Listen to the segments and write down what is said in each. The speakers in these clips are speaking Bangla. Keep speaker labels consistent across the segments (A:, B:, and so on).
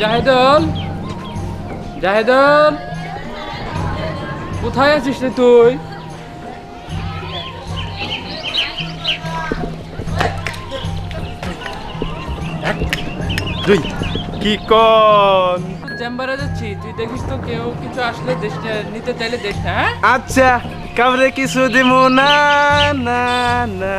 A: জাহেদুল জাহেদুল। কোথায় আছিস রে তুই?
B: দুই কি কন?
A: চেম্বারে যাচ্ছি তুই দেখিস তো কেউ কিছু আসলে দেশ নিতে চাইলে দেশ না হ্যাঁ?
B: আচ্ছা কামরে কিছু দিব না না না।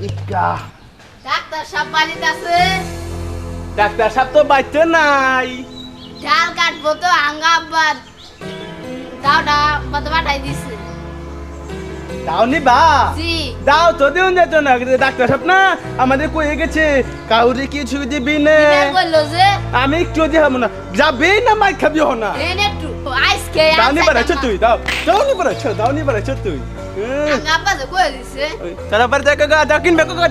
C: দুক্কা.
D: ডাক্তার সাহেব বাড়িতে আছে?
B: ডাক্তার সাহেব তো বাইতে নাই।
D: ডাল কাটবো তো আঙ্গা আব্বার। দাওটা বাদ বাটাই দিছে।
B: দাও নিবা
D: জি।
B: দাও তো দিন যেত না ডাক্তার সাহেব না আমাদের কয়ে গেছে কাউরে কিছু দিবি না। আমি একটু দিব না যাবি না মাই খাবি হো না।
D: এনে একটু আইস খেয়ে
B: দাও নি বাড়াচ্ছ তুই দাও। দাও নি বাড়াচ্ছ দাও নি বাড়াচ্ছ তুই। তারা দেখো গা দাও কিনবে কো? গা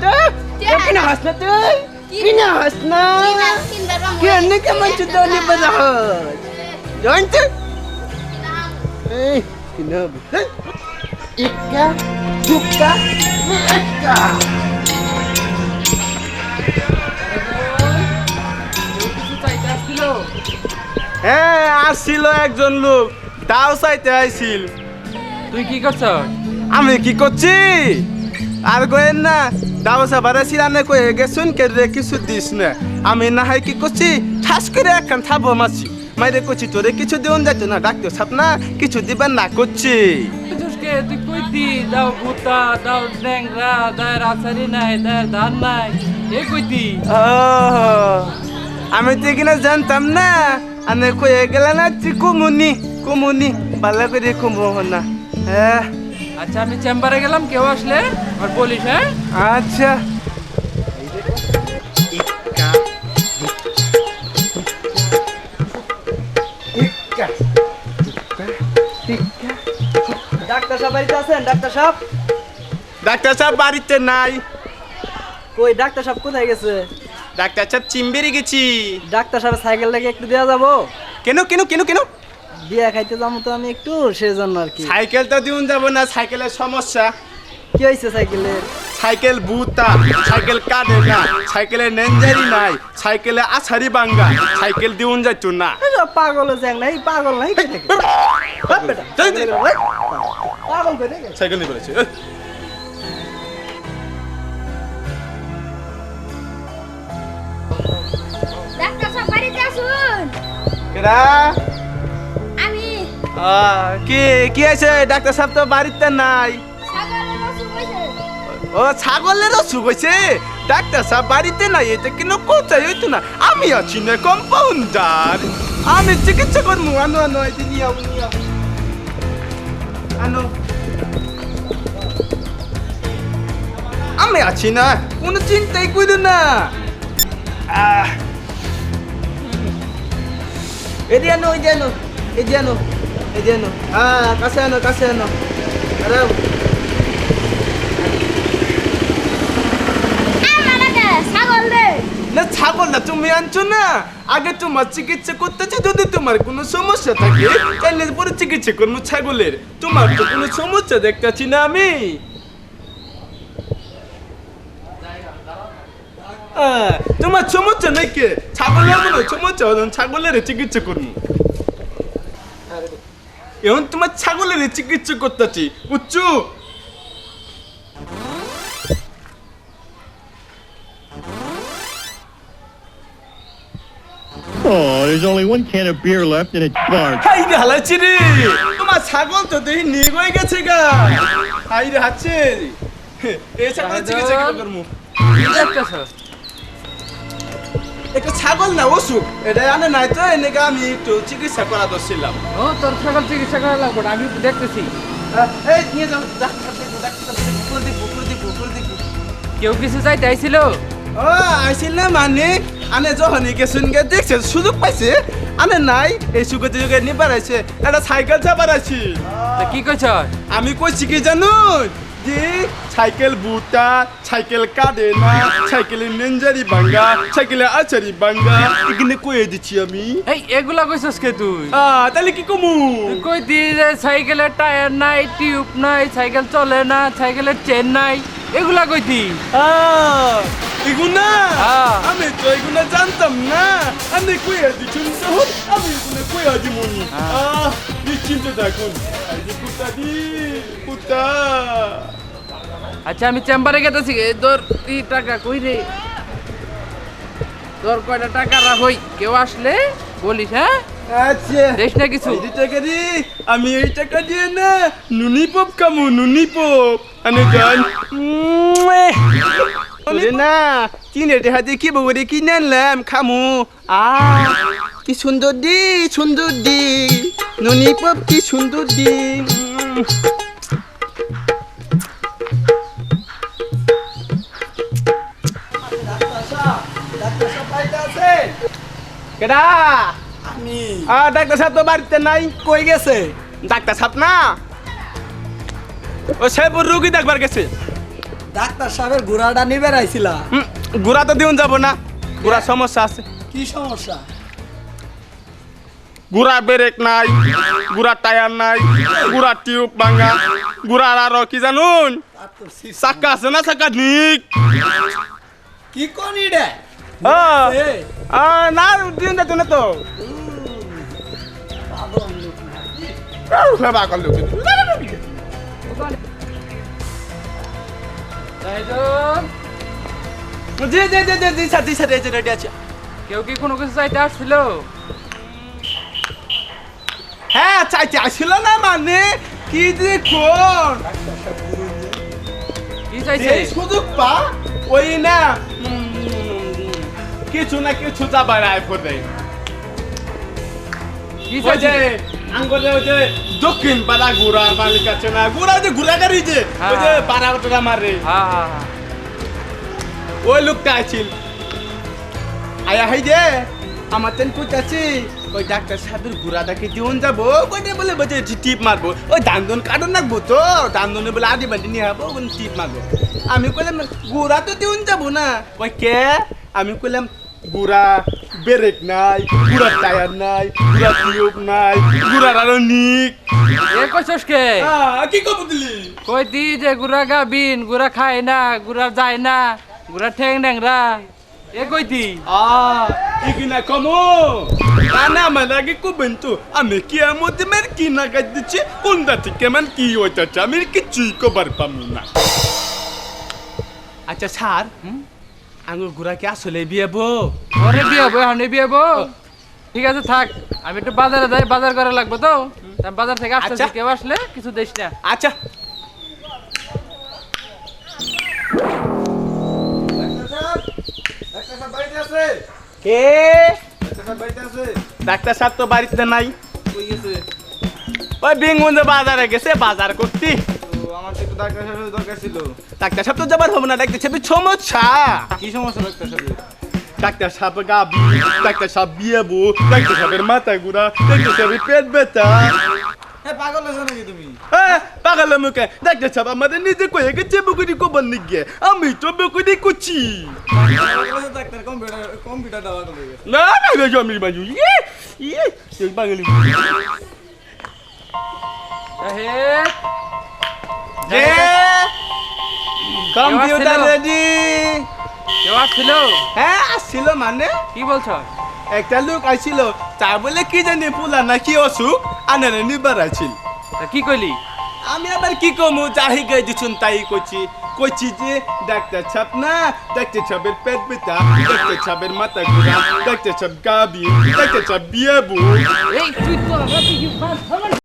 B: কিনা হাস না তুই কিনা? হাস না।
D: কিনা বা
B: কেমন চুদ দাও নি বাড়া এই কিনা
A: কিছু চাইতে আসছিল
B: হ্যাঁ আসছিল একজন লোক দাও চাইতে আইছিল।
A: তুই কি করছ
B: আমি কি করছি? আর কইেন না দাও সাবারে সিরানে কয়ে গেছুন কে রে কিছু দিস না। আমি না হয় কি করছি? ঠাস করে একখান থাবো মাছি মাইরে করছি তোরে কিছু দিউন যাইতো না ডাক্তার সাপ না কিছু দিবেন না করছি।
A: তুই দি দাও ভুতা দাও ডেংরা দায়ের রাসারি নাই দাও ধান নাই এ
B: কইতি আমি তো কিনা জানতাম না আমি কয়ে গেলে না কুমুনি কুমুনি ভালো করে কুমু না হ্যাঁ
A: আচ্ছা আমি চেম্বারে গেলাম কেউ আসলে আর বলিস হ্যাঁ
B: আচ্ছা
E: ডাক্তার সাহেব বাড়িতে আছেন? ডাক্তার সাহেব?
B: ডাক্তার সাহেব বাড়িতে নাই।
E: কই ডাক্তার সাহেব কোথায় গেছে?
B: ডাক্তার সাহেব চিম্বেরি গেছি।
E: ডাক্তার সাহেব সাইকেল লাগে একটু দেওয়া যাব?
B: কেন কেন কেন কেন?
E: বিয়া খাইতে যাব তো আমি একটু সেই জন্য আর কি।
B: সাইকেল তো দিউন যাব না সাইকেলের সমস্যা।
E: কি হয়েছে সাইকেলের
B: সাইকেল বুতা সাইকেল কাটে না সাইকেলে নেঞ্জারি নাই সাইকেলে আছারি বাঙ্গা সাইকেল দিউন যাইতো না।
E: পাগল জ্যাং নাই পাগল নাই গেছে
B: সাইকেল? নিয়ে বলেছে কি কি আছে ডাক্তার সাহেব তো বাড়িতে নাই। ও ছাগলের অসুখ হয়েছে ডাক্তার সাহেব বাড়িতে নাই এটা কিন্তু কোথায় হইতো না। আমি আছি না কম্পাউন্ডার। আমি চিকিৎসা করব আনো আনো নিয়ে আনো। আমি আছি না। কোনো চিন্তাই করো না। এদিকে আনো এদিকে আনো এদিকে আনো এদিকে আনো। হ্যাঁ কাছে আনো কাছে আনো। আরে
D: আমার আগে ছাগল রে
B: না ছাগল না, তুমি আনছো না। আগে তোমার চিকিৎসা করতেছি যদি তোমার কোনো সমস্যা থাকে, তাহলে পরে চিকিৎসা করব ছাগলের। তোমার তো কোনো সমস্যা দেখতেছি না আমি। তোমার সমস্যা নেই কে ছাগলের কোনো সমস্যা হলো ছাগলের চিকিৎসা করব। এখন তোমার ছাগলের চিকিৎসা করতেছি, বুঝছ?
F: Oh, there's only one can of beer left and it's large.
B: হাই রে হালাচ্ছি রে তোমার ছাগল তো দেখি নিয়ে হয়ে গেছে গা হাই রে হাচ্ছে এ ছাগল চিকিৎসা কি করব একটা ছাগল না অসুখ এটা আনে নাই তো এনেকে আমি একটু চিকিৎসা করা দছিলাম
A: ও তোর ছাগল চিকিৎসা করা লাগবে আমি দেখতেছি
B: এই নিয়ে যাও
A: কেউ কিছু চাইতে আইছিল
B: ও আইছিল না মানে আনে যখন গেছুন গে দেখছে সুযোগ পাইছে। আনে নাই এই সুযোগে যুগে নিবার আইছে একটা সাইকেল চাপার আছি
A: তা কি কইছ?
B: আমি কইছি কি জানুন যে সাইকেল বুটা সাইকেল কাঁদে না সাইকেলের নেঞ্জারি ভাঙ্গা সাইকেলের আচারি ভাঙ্গা এখানে কয়ে দিচ্ছি আমি।
A: এই এগুলা কইছস কে তুই?
B: আহ, তাহলে কি কমু?
A: কই দি যে সাইকেলের টায়ার নাই টিউব নাই সাইকেল চলে না সাইকেলের চেন নাই এগুলা কইতি
B: আহ, এগুনা। আমি তো এগুনা জানতাম না আমি কয়ে দিচ্ছি তখন আমি এগুলো কয়ে দি আহ নিশ্চিন্ত থাকুন এই যে কুত্তা দি কুত্তা
A: আচ্ছা আমি চেম্বারে গেতেছি তোর কি টাকা কই রে তোর কয়টা টাকা রাখই কেউ আসলে বলিস হ্যাঁ
B: আচ্ছা
A: দেখ না কিছু
B: এই টাকা দি আমি এই টাকা দিয়ে না নুনি পপ কামু নুনি পপ আমি গান ওরে না? কিনে দেখা দিয়ে কি বউরে কিনে আনলাম খামু। আ কি সুন্দর দি সুন্দর দি। নুনি পপ কি সুন্দর দি। উম। কেডা?
E: আমি।
B: আ ডাক্তার সাহেব তো বাড়িতে নাই
E: কই গেছে?
B: ডাক্তার সাহেব না? ও সে রুগী দেখবার গেছে।
E: ডাক্তার সাহেবের ঘোড়াটা নিবে আইছিলা
B: হুম, গুড়া তো দিউন যাব না। গুড়া সমস্যা আছে।
E: কি সমস্যা?
B: গুড়া ব্রেক নাই গুড়া টায়ার নাই গুড়া টিউব ভাঙা গুড়ার আরও কি জানুন?
E: তো
B: আছে না চাক্কা নিক।
E: কি কনি রে?
B: না দিউন যেত না তো। সেবা করল জি জি জি জি জি স্যার জি স্যার এই যে রেডি আছে।
A: কেউ কি কোনো কিছু চাইতে আসছিল?
B: হ্যাঁ চাইতে আসছিল না মানে? কি যে কোন?
A: কি চাইছে?
B: সুযোগ পা ওই না কিছু না কিছু যাবার আয় পড়বে
A: কি চাইছে?
B: আঙ্গলে ওই যে দক্ষিণ পাড়া ঘোড়ার মালিক আছে না ওই যে গাড়ি যে ওই যে
A: হ্যাঁ।
B: পাড়া ওটা মারে
A: হ্যাঁ হ্যাঁ
B: ওই লোকটা আছিল আয়া হাই যে আমার তেন কুচাছি ওই ডাক্তার সাহেবের ঘোড়াটাকে দিউন যাব ওইটা বলে বলছে টিপ মারবো। ওই দান্দন কাটন রাখব তো দান্দনে বলে আদি বাদি নিয়ে যাব ওখানে টিপ মারবো। আমি কইলাম ঘোড়া তো দিউন যাব না। ওই কে? আমি কইলাম গুড়া ব্রেক নাই গুড়ার টায়ার নাই গুড়া টিউব নাই গুড়ার আরও নিক
A: এ কইছস কে
B: কি কব দিলি
A: কই দি যে গুড়া গাবিন গুড়া খায় না গুড়া যায় না গুড়া ঠেং ড্যাংরা এ কই দি
B: Ah, ikina kamu. Ana malagi ko bento. Ame kia mo de mer kina gadiche. Unda tike man ki ota chamir ki chui ko bar pamuna. আচ্ছা স্যার আঙ্গুর গুড়া কি আসলে বিয়ে বো
A: ওরে বিয়ে হব এখন বিয়ে হব ঠিক আছে থাক। আমি একটু বাজারে যাই বাজার করা লাগবে তো। বাজার থেকে আসতেছি
B: আচ্ছা।
A: কেউ আসলে কিছু দিস না।
B: আচ্ছা। কে? ডাক্তার সাহেব তো বাড়িতে নাই। ওই বিঙ্গুন্দে বাজারে গেছে বাজার করতে।
C: ডাক্তার সাহেবের দরকার ছিল।
B: ডাক্তার সাহেব তো যাবার হবে না ডাক্তার সাহেবের সমস্যা।
C: কি সমস্যা ডাক্তার সাহেবের?
B: ডাক্তার সাহেব গাবি ডাক্তার সাহেব ডাক্তার সাহেবের মাথা ঘুরা ডাক্তার সাহেবের পেট ব্যথা।
C: হ্যাঁ পাগল হয়েছো নাকি তুমি?
B: হ্যাঁ পাগল মুখে। ডাক্তার সাহেব আমাদের নিজে কয়ে গেছে বকুনি কবার নিগে আমি তো
C: ডাক্তার কম্পিউটার পাগল হয়ে গেছে।
B: না না না আমি বাজু। ইয়ে ইয়ে
A: জাহেদ,
B: যে কম্পিউটার রেডি।
A: কেউ আসছিল?
B: হ্যাঁ আসছিল মানে?
A: কি বলছ?
B: একটা লোক আসছিল। তা বলে কি জানি পুলা না কি অসুখ? আনারে নিবার আছিল
A: কি কইলি?
B: আমি আবার কি কমু? যাহি গাই দিছুন তাই কইছি। কইছি যে ডাক্তার ছাপ না ডাক্তার ছাপের পেট ব্যথা ডাক্তার ছাপের মাথা ঘুরা ডাক্তার ছাপ গাবি ডাক্তার ছাপ বিয়ে বউ।
A: এই তুই তো